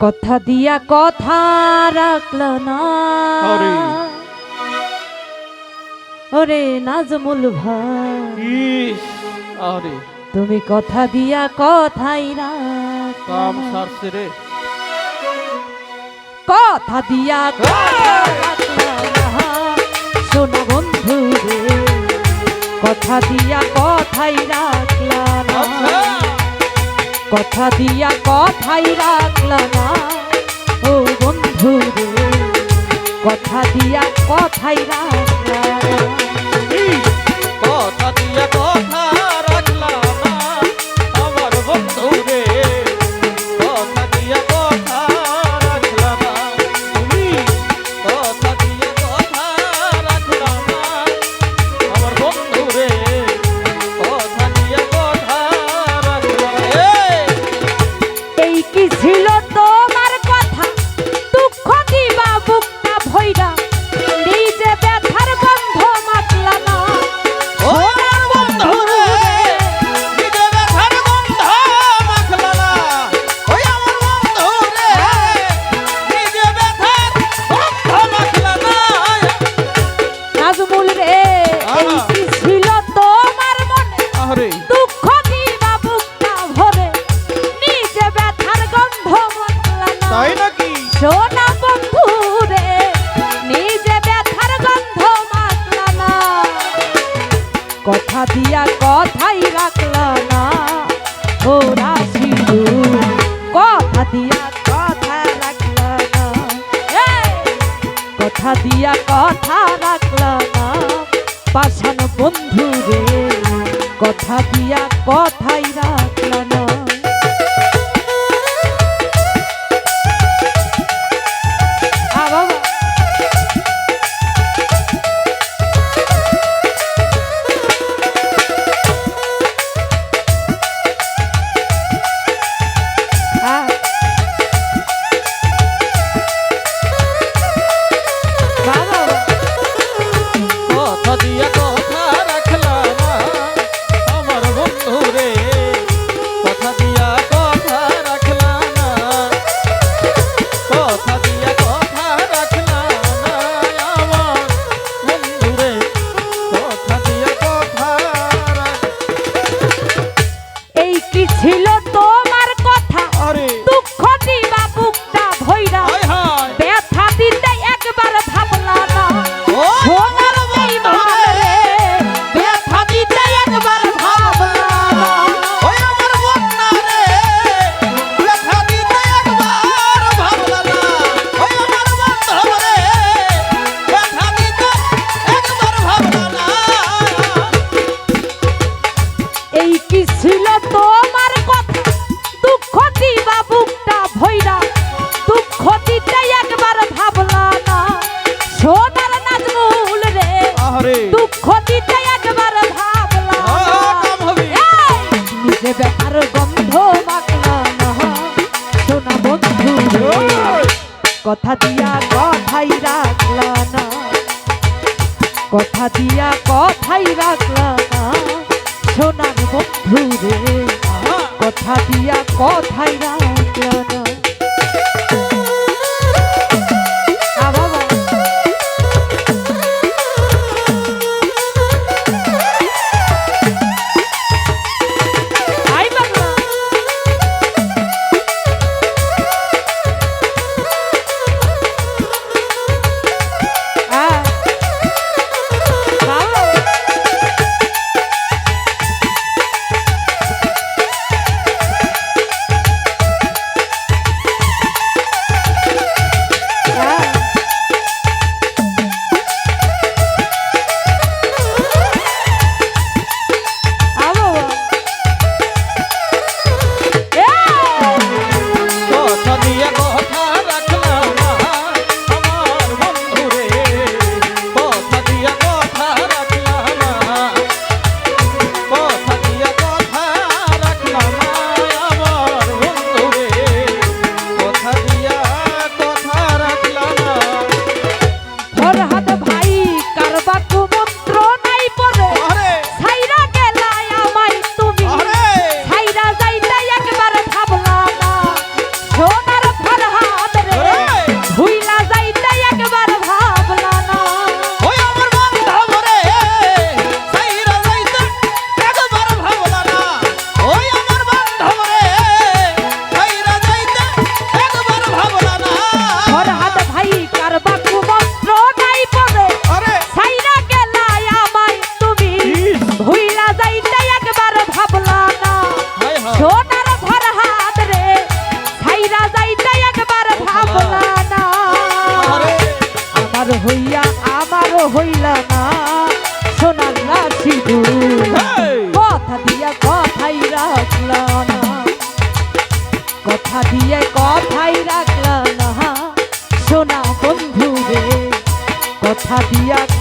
কথা দিয়া কথা রাখল না। ওরে নাজমুল ভাই। আরে। তুমি কথা দিয়া কথাই কাম সারছে রে। কথা দিয়া শোনো বন্ধু রে কথা দিয়া কথাই রাখলা। কথা দিয়া কথাই রাখলা না। ও বন্ধু রে, কথা দিয়া কথাই রাখলা কথা দিয়া কথা কথা দিয়া কথাই রাখল না। ও রাশিদু কথা দিয়া কথা রাখল না। কথা দিয়া কথা রাখল না। পাশান বন্ধু রে কথা দিয়া কথাই বন্ধু রে কথা দিয়া কথাই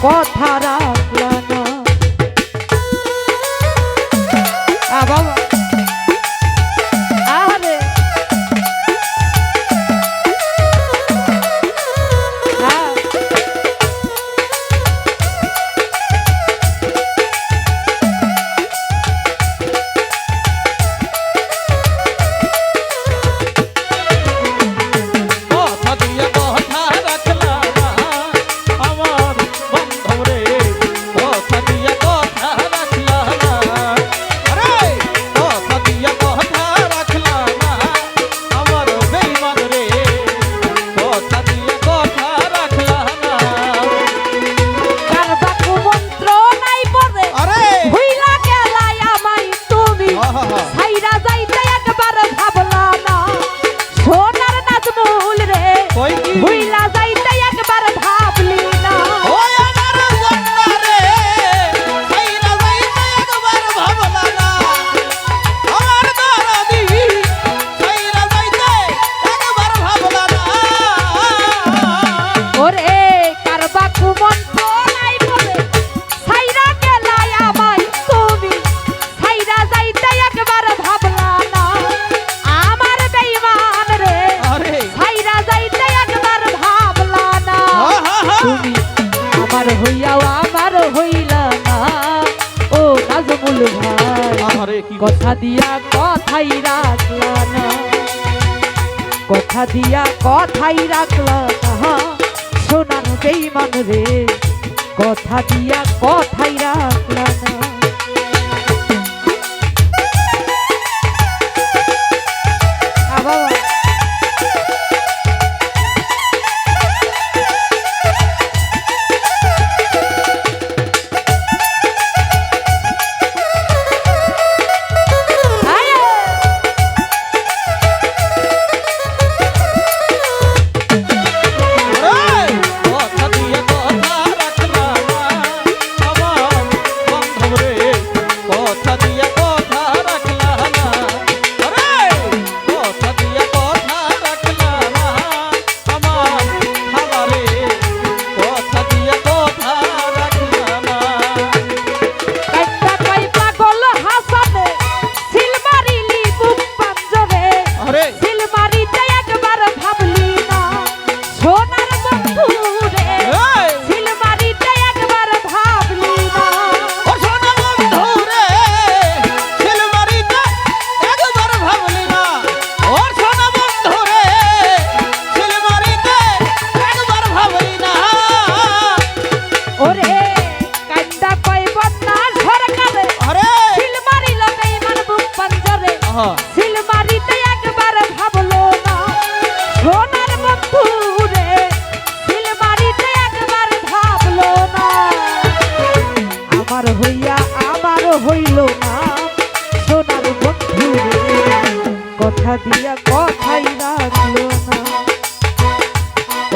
কথারা কথা দিয়া কথাই রাখল না। কথা দিয়া কথাই রাখল না। শোনানো বেইমান রে, কথা দিয়া কথাই রাখল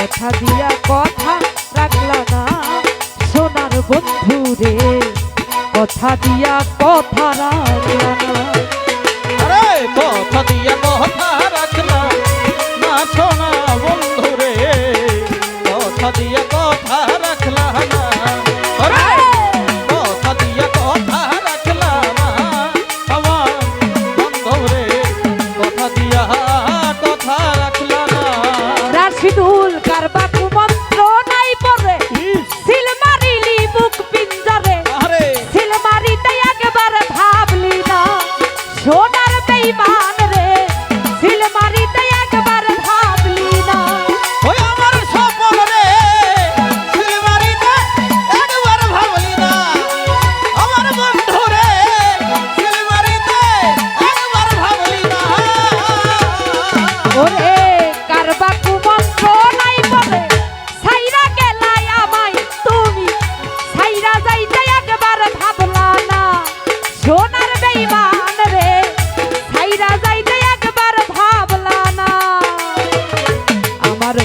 কথা দিয়া কথা রাখলা না। সোনার বন্ধু রে, কথা দিয়া কথা রাখলা কথা দিয়া কথা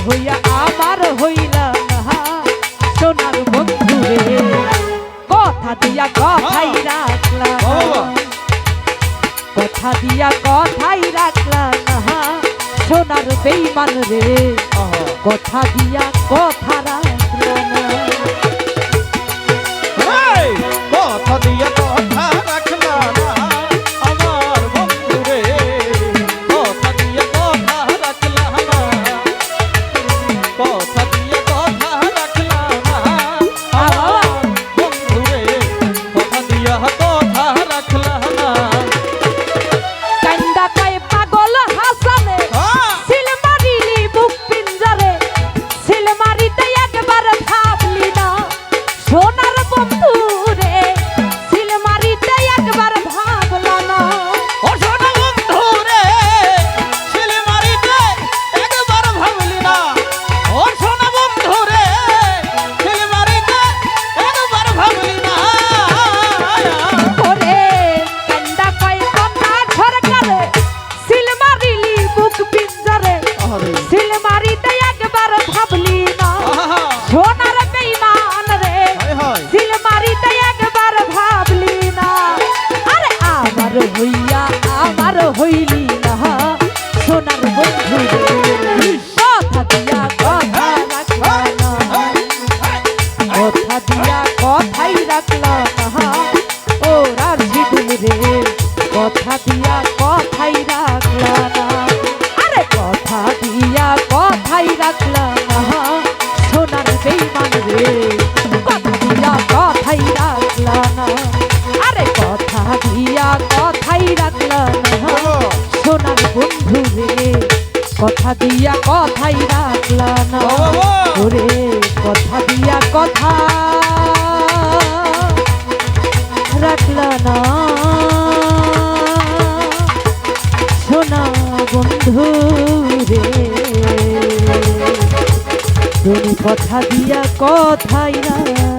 হইয়া আমার হইলা সোনার বন্ধু কথা দিয়া কথাই হ্যাঁ। রাখলাম হ্যাঁ কথা দিয়া কথাই রাখলাম সোনার বেইমান রে কথা দিয়া কথা কথাই রাখলা না। ওরে কথা দিয়া কথা রাখলা না। সোনা বন্ধু রে তুমি কথা দিয়া কথাই রাখলা